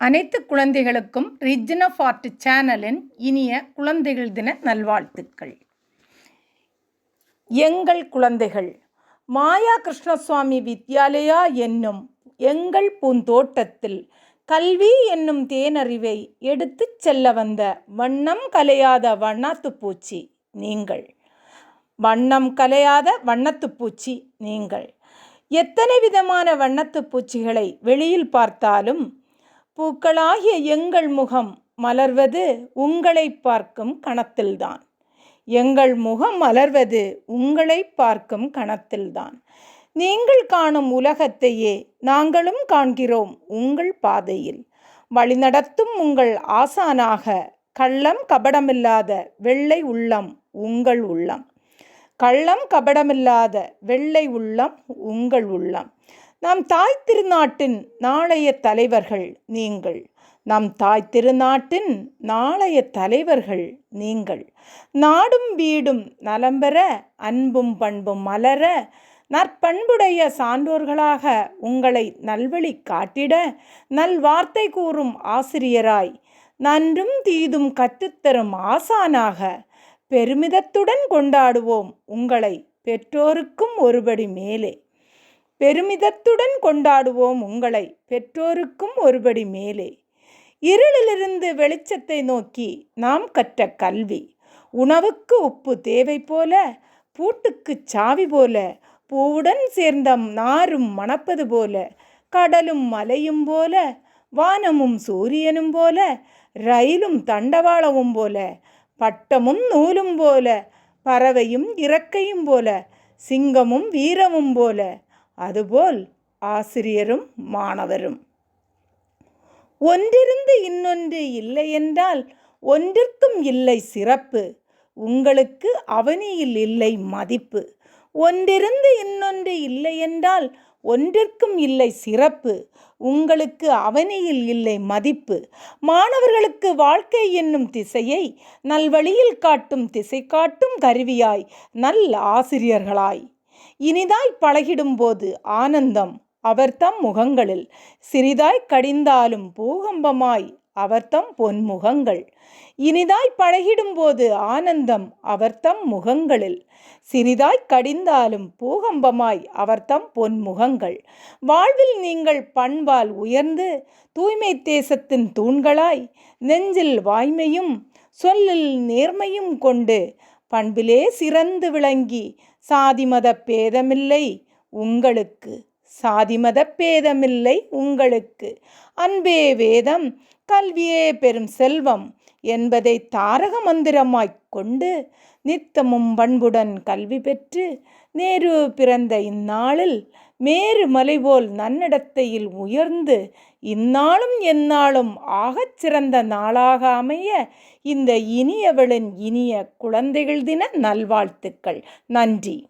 அனைத்து குழந்தைகளுக்கும் ரிஜினஃப் of art சேனலின் இனிய குழந்தைகள் தின நல்வாழ்த்துக்கள். எங்கள் குழந்தைகள் மாயா கிருஷ்ணசுவாமி வித்யாலயா என்னும் எங்கள் பூந்தோட்டத்தில் கல்வி என்னும் தேனறிவை எடுத்துச் செல்ல வந்த வண்ணம் கலையாத வண்ணாத்துப் பூச்சி நீங்கள். வண்ணம் கலையாத வண்ணத்துப்பூச்சி நீங்கள். எத்தனை விதமான வண்ணத்துப்பூச்சிகளை வெளியில் பார்த்தாலும் பூக்களாகிய எங்கள் முகம் மலர்வது உங்களை பார்க்கும் கணத்தில்தான். எங்கள் முகம் மலர்வது உங்களை பார்க்கும் கணத்தில்தான். நீங்கள் காணும் உலகத்தையே நாங்களும் காண்கிறோம் உங்கள் பாதையில். வழிநடத்தும் உங்கள் ஆசானாக கள்ளம் கபடமில்லாத வெள்ளை உள்ளம் உங்கள் உள்ளம். கள்ளம் கபடமில்லாத வெள்ளை உள்ளம் உங்கள் உள்ளம். நம் தாய் திருநாட்டின் நாளைய தலைவர்கள் நீங்கள். நம் தாய் திருநாட்டின் நாளைய தலைவர்கள் நீங்கள். நாடும் வீடும் நலம்பெற அன்பும் பண்பும் மலர நற்பண்புடைய சான்றோர்களாக உங்களை நல்வழி காட்டிட நல்வார்த்தை கூறும் ஆசிரியராய் நன்றும் தீதும் கற்றுத்தரும் ஆசானாக பெருமிதத்துடன் கொண்டாடுவோம் உங்களை பெற்றோருக்கும் ஒருபடி மேலே. பெருமிதத்துடன் கொண்டாடுவோம் உங்களை. பெற்றோருக்கும் ஒருபடி மேலே. இருளிலிருந்து வெளிச்சத்தை நோக்கி நாம் கற்ற கல்வி. உணவுக்கு உப்பு தேவை போல பூட்டுக்கு சாவி போல பூவுடன் சேர்ந்த நாரும் மணப்பது போல கடலும் மலையும் போல வானமும் சூரியனும் போல ரயிலும் தண்டவாளமும் போல பட்டமும் நூலும் போல பறவையும் இறக்கையும் போல சிங்கமும் வீரமும் போல அதுபோல் ஆசிரியரும் மாணவரும். ஒன்றிருந்து இன்னொன்று இல்லை என்றால் ஒன்றிற்கும் இல்லை சிறப்பு. உங்களுக்கு அவனியில் இல்லை மதிப்பு. ஒன்றிருந்து இன்னொன்று இல்லையென்றால் ஒன்றிற்கும் இல்லை சிறப்பு. உங்களுக்கு அவனியில் இல்லை மதிப்பு. மாணவர்களுக்கு வாழ்க்கை என்னும் திசையை நல்வழியில் காட்டும் திசை காட்டும் கருவியாய் நல் ஆசிரியர்களாய். இனிதாய் பழகிடும்போது ஆனந்தம் அவர்தம் முகங்களில். சிறிதாய் கடிந்தாலும் பூகம்பமாய் அவர்தம் பொன்முகங்கள். இனிதாய் பழகிடும்போது ஆனந்தம் அவர்தம் முகங்களில். சிறிதாய் கடிந்தாலும் பூகம்பமாய் அவர்தம் பொன்முகங்கள். வாழ்வில் நீங்கள் பண்பால் உயர்ந்து தூய்மை தேசத்தின் தூண்களாய். நெஞ்சில் வாய்மையும் சொல்லில் நேர்மையும் கொண்டு பண்பிலே சிறந்து விளங்கி சாதி மத பேதமில்லை. உங்களுக்கு சாதிமத பேதமில்லை உங்களுக்கு. அன்பே வேதம் கல்வியே பெரும் செல்வம். என்பதை தாரக மந்திரமாய்க் கொண்டு நித்தமும் பண்புடன் கல்வி பெற்று நேரு பிறந்த இந்நாளில் மேரு மலைபோல் நன்னடத்தையில் உயர்ந்து இந்நாளும் எந்நாளும் ஆகச் சிறந்த நாளாக அமைய இந்த இனியவளின் இனிய குழந்தைகள் தின நல்வாழ்த்துக்கள். நன்றி.